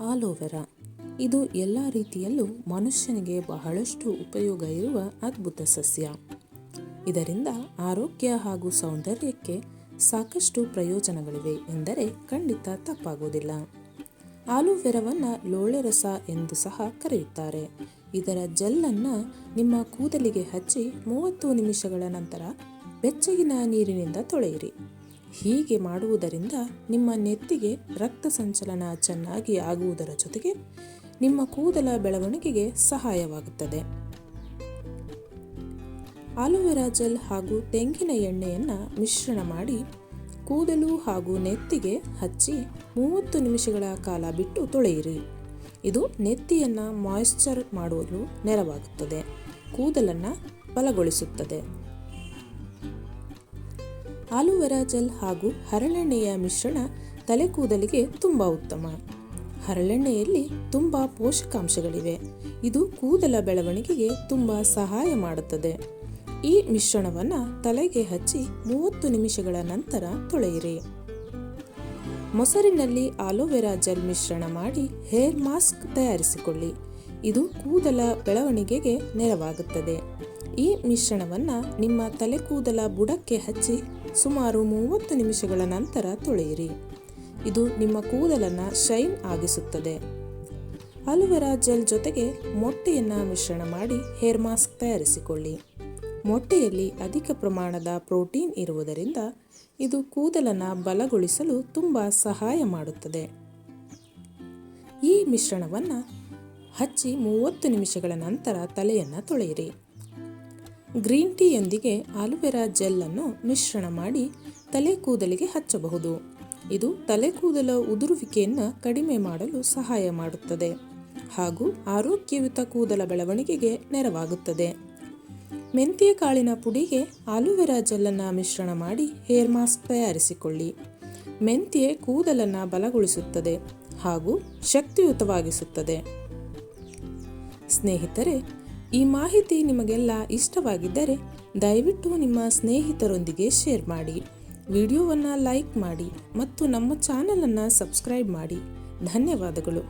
Aloe vera. ಇದು ಎಲ್ಲ ರೀತಿಯಲ್ಲೂ ಮನುಷ್ಯನಿಗೆ ಬಹಳಷ್ಟು ಉಪಯೋಗ ಇರುವ ಅದ್ಭುತ ಸಸ್ಯ. ಇದರಿಂದ ಆರೋಗ್ಯ ಹಾಗೂ ಸೌಂದರ್ಯಕ್ಕೆ ಸಾಕಷ್ಟು ಪ್ರಯೋಜನಗಳಿವೆ ಎಂದರೆ ಖಂಡಿತ ತಪ್ಪಾಗುವುದಿಲ್ಲ. ಆಲೂವೆರಾವನ್ನು ಲೋಳೆ ರಸ ಎಂದು ಸಹ ಕರೆಯುತ್ತಾರೆ. ಇದರ ಜೆಲ್ಲನ್ನು ನಿಮ್ಮ ಕೂದಲಿಗೆ ಹಚ್ಚಿ ಮೂವತ್ತು ನಿಮಿಷಗಳ ನಂತರ ಬೆಚ್ಚಗಿನ ನೀರಿನಿಂದ ತೊಳೆಯಿರಿ. ಹೀಗೆ ಮಾಡುವುದರಿಂದ ನಿಮ್ಮ ನೆತ್ತಿಗೆ ರಕ್ತ ಸಂಚಲನ ಚೆನ್ನಾಗಿ ಆಗುವುದರ ಜೊತೆಗೆ ನಿಮ್ಮ ಕೂದಲ ಬೆಳವಣಿಗೆಗೆ ಸಹಾಯವಾಗುತ್ತದೆ. ಆಲೋವೆರಾ ಜೆಲ್ ಹಾಗೂ ತೆಂಗಿನ ಎಣ್ಣೆಯನ್ನು ಮಿಶ್ರಣ ಮಾಡಿ ಕೂದಲು ಹಾಗೂ ನೆತ್ತಿಗೆ ಹಚ್ಚಿ ಮೂವತ್ತು ನಿಮಿಷಗಳ ಕಾಲ ಬಿಟ್ಟು ತೊಳೆಯಿರಿ. ಇದು ನೆತ್ತಿಯನ್ನು ಮಾಯಿಶ್ಚರ್ ಮಾಡಲು ನೆರವಾಗುತ್ತದೆ. ಕೂದಲನ್ನು ಬಲಗೊಳಿಸುತ್ತದೆ. ಆಲೂವೆರಾ ಜೆಲ್ ಹಾಗೂ ಹರಳೆಣ್ಣೆಯ ಮಿಶ್ರಣ ತಲೆ ಕೂದಲಿಗೆ ತುಂಬ ಉತ್ತಮ. ಹರಳೆಣ್ಣೆಯಲ್ಲಿ ತುಂಬ ಪೋಷಕಾಂಶಗಳಿವೆ. ಇದು ಕೂದಲ ಬೆಳವಣಿಗೆಗೆ ತುಂಬ ಸಹಾಯ ಮಾಡುತ್ತದೆ. ಈ ಮಿಶ್ರಣವನ್ನು ತಲೆಗೆ ಹಚ್ಚಿ ಮೂವತ್ತು ನಿಮಿಷಗಳ ನಂತರ ತೊಳೆಯಿರಿ. ಮೊಸರಿನಲ್ಲಿ ಆಲೋವೆರಾ ಜೆಲ್ ಮಿಶ್ರಣ ಮಾಡಿ ಹೇರ್ ಮಾಸ್ಕ್ ತಯಾರಿಸಿಕೊಳ್ಳಿ. ಇದು ಕೂದಲ ಬೆಳವಣಿಗೆಗೆ ನೆರವಾಗುತ್ತದೆ. ಈ ಮಿಶ್ರಣವನ್ನು ನಿಮ್ಮ ತಲೆ ಕೂದಲ ಬುಡಕ್ಕೆ ಹಚ್ಚಿ ಸುಮಾರು ಮೂವತ್ತು ನಿಮಿಷಗಳ ನಂತರ ತೊಳೆಯಿರಿ. ಇದು ನಿಮ್ಮ ಕೂದಲನ್ನು ಶೈನ್ ಆಗಿಸುತ್ತದೆ. ಅಲೋವೆರಾ ಜೆಲ್ ಜೊತೆಗೆ ಮೊಟ್ಟೆಯನ್ನು ಮಿಶ್ರಣ ಮಾಡಿ ಹೇರ್ ಮಾಸ್ಕ್ ತಯಾರಿಸಿಕೊಳ್ಳಿ. ಮೊಟ್ಟೆಯಲ್ಲಿ ಅಧಿಕ ಪ್ರಮಾಣದ ಪ್ರೋಟೀನ್ ಇರುವುದರಿಂದ ಇದು ಕೂದಲನ್ನು ಬಲಗೊಳಿಸಲು ತುಂಬ ಸಹಾಯ ಮಾಡುತ್ತದೆ. ಈ ಮಿಶ್ರಣವನ್ನು ಹಚ್ಚಿ ಮೂವತ್ತು ನಿಮಿಷಗಳ ನಂತರ ತಲೆಯನ್ನು ತೊಳೆಯಿರಿ. ಗ್ರೀನ್ ಟೀಯೊಂದಿಗೆ ಜೆಲ್ ಜೆಲ್ಲನ್ನು ಮಿಶ್ರಣ ಮಾಡಿ ತಲೆ ಕೂದಲಿಗೆ ಹಚ್ಚಬಹುದು. ಇದು ತಲೆ ಕೂದಲ ಉದುರುವಿಕೆಯನ್ನು ಕಡಿಮೆ ಮಾಡಲು ಸಹಾಯ ಮಾಡುತ್ತದೆ ಹಾಗೂ ಆರೋಗ್ಯಯುತ ಕೂದಲ ಬೆಳವಣಿಗೆಗೆ ನೆರವಾಗುತ್ತದೆ. ಮೆಂತ್ಯ ಕಾಳಿನ ಪುಡಿಗೆ ಆಲುವೆರಾ ಜೆಲ್ಲನ್ನು ಮಿಶ್ರಣ ಮಾಡಿ ಹೇರ್ ಮಾಸ್ಕ್ ತಯಾರಿಸಿಕೊಳ್ಳಿ. ಮೆಂತ್ಯೆ ಕೂದಲನ್ನು ಬಲಗೊಳಿಸುತ್ತದೆ ಹಾಗೂ ಶಕ್ತಿಯುತವಾಗಿಸುತ್ತದೆ. ಸ್ನೇಹಿತರೆ ಈ ಮಾಹಿತಿ ನಿಮಗೆಲ್ಲ ಇಷ್ಟವಾಗಿದ್ದರೆ ದಯವಿಟ್ಟು ನಿಮ್ಮ ಸ್ನೇಹಿತರೊಂದಿಗೆ ಶೇರ್ ಮಾಡಿ, ವಿಡಿಯೋವನ್ನು ಲೈಕ್ ಮಾಡಿ ಮತ್ತು ನಮ್ಮ ಚಾನಲನ್ನು ಸಬ್ಸ್ಕ್ರೈಬ್ ಮಾಡಿ. ಧನ್ಯವಾದಗಳು.